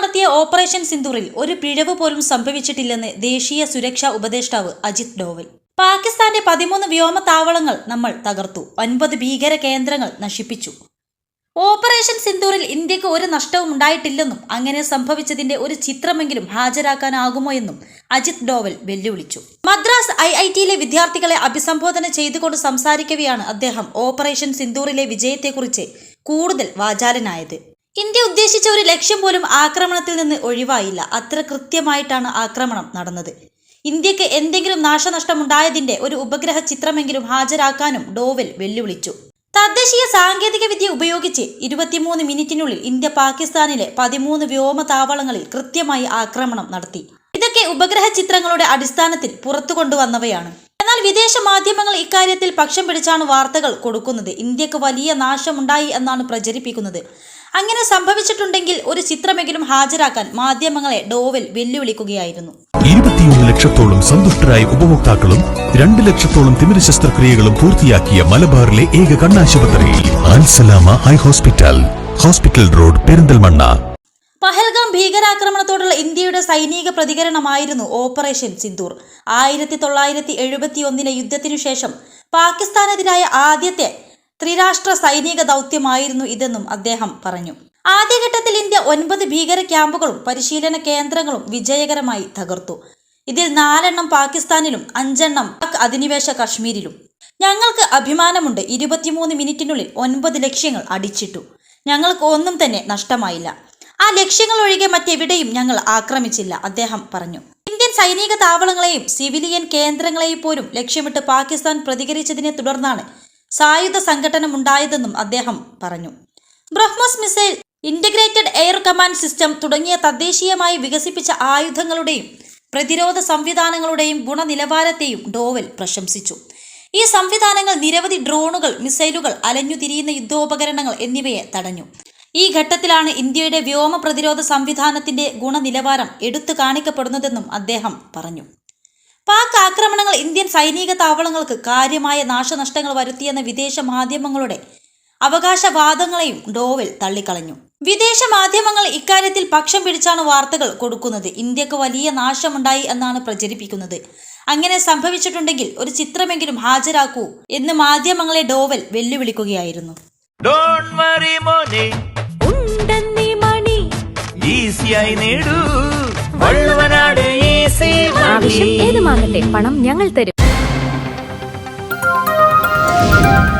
നടത്തിയ ഓപ്പറേഷൻ സിന്ദൂറിൽ ഒരു പിഴവ് പോലും സംഭവിച്ചിട്ടില്ലെന്ന് ദേശീയ സുരക്ഷാ ഉപദേഷ്ടാവ് അജിത് ഡോവൽ. പാകിസ്ഥാന്റെ പതിമൂന്ന് വ്യോമതാവളങ്ങൾ നമ്മൾ തകർത്തു. ഒൻപത് ഭീകര കേന്ദ്രങ്ങൾ നശിപ്പിച്ചു. ഓപ്പറേഷൻ സിന്ദൂറിൽ ഇന്ത്യയ്ക്ക് ഒരു നഷ്ടവും ഉണ്ടായിട്ടില്ലെന്നും അങ്ങനെ സംഭവിച്ചതിന്റെ ഒരു ചിത്രമെങ്കിലും ഹാജരാക്കാനാകുമോ എന്നും അജിത് ഡോവൽ വെല്ലുവിളിച്ചു. മദ്രാസ് ഐ ഐ ടിയിലെ വിദ്യാർത്ഥികളെ അഭിസംബോധന ചെയ്തുകൊണ്ട് സംസാരിക്കവെയാണ് അദ്ദേഹം ഓപ്പറേഷൻ സിന്ദൂറിലെ വിജയത്തെക്കുറിച്ച് കൂടുതൽ വാചാലനായത്. ഇന്ത്യ ഉദ്ദേശിച്ച ഒരു ലക്ഷ്യം പോലും ആക്രമണത്തിൽ നിന്ന് ഒഴിവായില്ല. അത്ര കൃത്യമായിട്ടാണ് ആക്രമണം നടന്നത്. ഇന്ത്യയ്ക്ക് എന്തെങ്കിലും നാശനഷ്ടമുണ്ടായതിന്റെ ഒരു ഉപഗ്രഹ ചിത്രമെങ്കിലും ഹാജരാക്കാനും ഡോവൽ വെല്ലുവിളിച്ചു. തദ്ദേശീയ സാങ്കേതിക വിദ്യ ഉപയോഗിച്ച് ഇരുപത്തിമൂന്ന് മിനിറ്റിനുള്ളിൽ ഇന്ത്യ പാകിസ്ഥാനിലെ പതിമൂന്ന് വ്യോമ താവളങ്ങളിൽ കൃത്യമായി ആക്രമണം നടത്തി. ഇതൊക്കെ ഉപഗ്രഹ ചിത്രങ്ങളുടെ അടിസ്ഥാനത്തിൽ പുറത്തു കൊണ്ടുവന്നവയാണ്. എന്നാൽ വിദേശ മാധ്യമങ്ങൾ ഇക്കാര്യത്തിൽ പക്ഷം പിടിച്ചാണ് വാർത്തകൾ കൊടുക്കുന്നത്. ഇന്ത്യയ്ക്ക് വലിയ നാശമുണ്ടായി എന്നാണ് പ്രചരിപ്പിക്കുന്നത്. അങ്ങനെ സംഭവിച്ചിട്ടുണ്ടെങ്കിൽ ഒരു ചിത്രമെങ്കിലും ഹാജരാക്കാൻ മാധ്യമങ്ങളെ ഡോവൽ വെല്ലുവിളിക്കുകയായിരുന്നു. ഇരുപത്തിയൊന്ന് ലക്ഷത്തോളം സന്തുഷ്ടരായ ഉപഭോക്താക്കളും രണ്ട് ലക്ഷത്തോളം തിമിര ശസ്ത്രക്രിയകളും പൂർത്തിയാക്കിയ മലബാറിലെ ഏക കണ്ണാശുപത്രി ആൻസലാമ eye hospital hospital road Perinthalmanna. Pahalgam ഭീകരാക്രമണത്തോടുള്ള ഇന്ത്യയുടെ സൈനിക പ്രതികരണമായിരുന്നു ഓപ്പറേഷൻ സിന്ദൂർ. ആയിരത്തി തൊള്ളായിരത്തി എഴുപത്തി ഒന്നിലെ യുദ്ധത്തിനു ശേഷം പാകിസ്ഥാനെതിരായ ആദ്യത്തെ ത്രിരാഷ്ട്ര സൈനിക ദൗത്യമായിരുന്നു ഇതെന്നും അദ്ദേഹം പറഞ്ഞു. ആദ്യഘട്ടത്തിൽ ഇന്ത്യ ഒൻപത് ഭീകര ക്യാമ്പുകളും പരിശീലന കേന്ദ്രങ്ങളും വിജയകരമായി തകർത്തു. ഇതിൽ നാലെണ്ണം പാകിസ്ഥാനിലും അഞ്ചെണ്ണം അധിനിവേശ കശ്മീരിലും. ഞങ്ങൾക്ക് അഭിമാനമുണ്ട്. ഇരുപത്തിമൂന്ന് മിനിറ്റിനുള്ളിൽ ഒൻപത് ലക്ഷ്യങ്ങൾ അടിച്ചിട്ടു. ഞങ്ങൾക്ക് ഒന്നും തന്നെ നഷ്ടമായില്ല. ആ ലക്ഷ്യങ്ങൾ ഒഴികെ മറ്റെവിടെയും ഞങ്ങൾ ആക്രമിച്ചില്ല അദ്ദേഹം പറഞ്ഞു. ഇന്ത്യൻ സൈനിക താവളങ്ങളെയും സിവിലിയൻ കേന്ദ്രങ്ങളെയും പോലും ലക്ഷ്യമിട്ട് പാകിസ്ഥാൻ പ്രതികരിച്ചതിനെ തുടർന്നാണ് സായുധ സംഘടനം ഉണ്ടായതെന്നും അദ്ദേഹം പറഞ്ഞു. BrahMos missile integrated air command system തുടങ്ങിയ തദ്ദേശീയമായി വികസിപ്പിച്ച ആയുധങ്ങളുടെയും പ്രതിരോധ സംവിധാനങ്ങളുടെയും ഗുണനിലവാരത്തെയും ഡോവൽ പ്രശംസിച്ചു. ഈ സംവിധാനങ്ങൾ നിരവധി ഡ്രോണുകൾ മിസൈലുകൾ അലഞ്ഞുതിരിയുന്ന യുദ്ധോപകരണങ്ങൾ എന്നിവയെ തടഞ്ഞു. ഈ ഘട്ടത്തിലാണ് ഇന്ത്യയുടെ വ്യോമ പ്രതിരോധ സംവിധാനത്തിന്റെ ഗുണനിലവാരം എടുത്തു കാണിക്കപ്പെടുന്നതെന്നും അദ്ദേഹം പറഞ്ഞു. പാക് ആക്രമണങ്ങൾ സൈനിക താവളങ്ങൾക്ക് കാര്യമായ നാശനഷ്ടങ്ങൾ വരുത്തിയെന്ന വിദേശ മാധ്യമങ്ങളുടെ അവകാശവാദങ്ങളെയും ഡോവൽ തള്ളിക്കളഞ്ഞു. വിദേശ മാധ്യമങ്ങൾ ഇക്കാര്യത്തിൽ പക്ഷം പിടിച്ചാണ് വാർത്തകൾ കൊടുക്കുന്നത്. ഇന്ത്യയ്ക്ക് വലിയ നാശമുണ്ടായി എന്നാണ് പ്രചരിപ്പിക്കുന്നത്. അങ്ങനെ സംഭവിച്ചിട്ടുണ്ടെങ്കിൽ ഒരു ചിത്രമെങ്കിലും ഹാജരാക്കൂ എന്ന് മാധ്യമങ്ങളെ ഡോവൽ വെല്ലുവിളിക്കുകയായിരുന്നു. ഡോണ്ട് വറി മോനെ. ഉണ്ടെന്നീ മണി. ഈസിയായി നേടൂ. വള്ളുവനാട് ഈസി ആവശ്യം ഏതുമാകട്ടെ പണം ഞങ്ങൾ തരും. Thank you.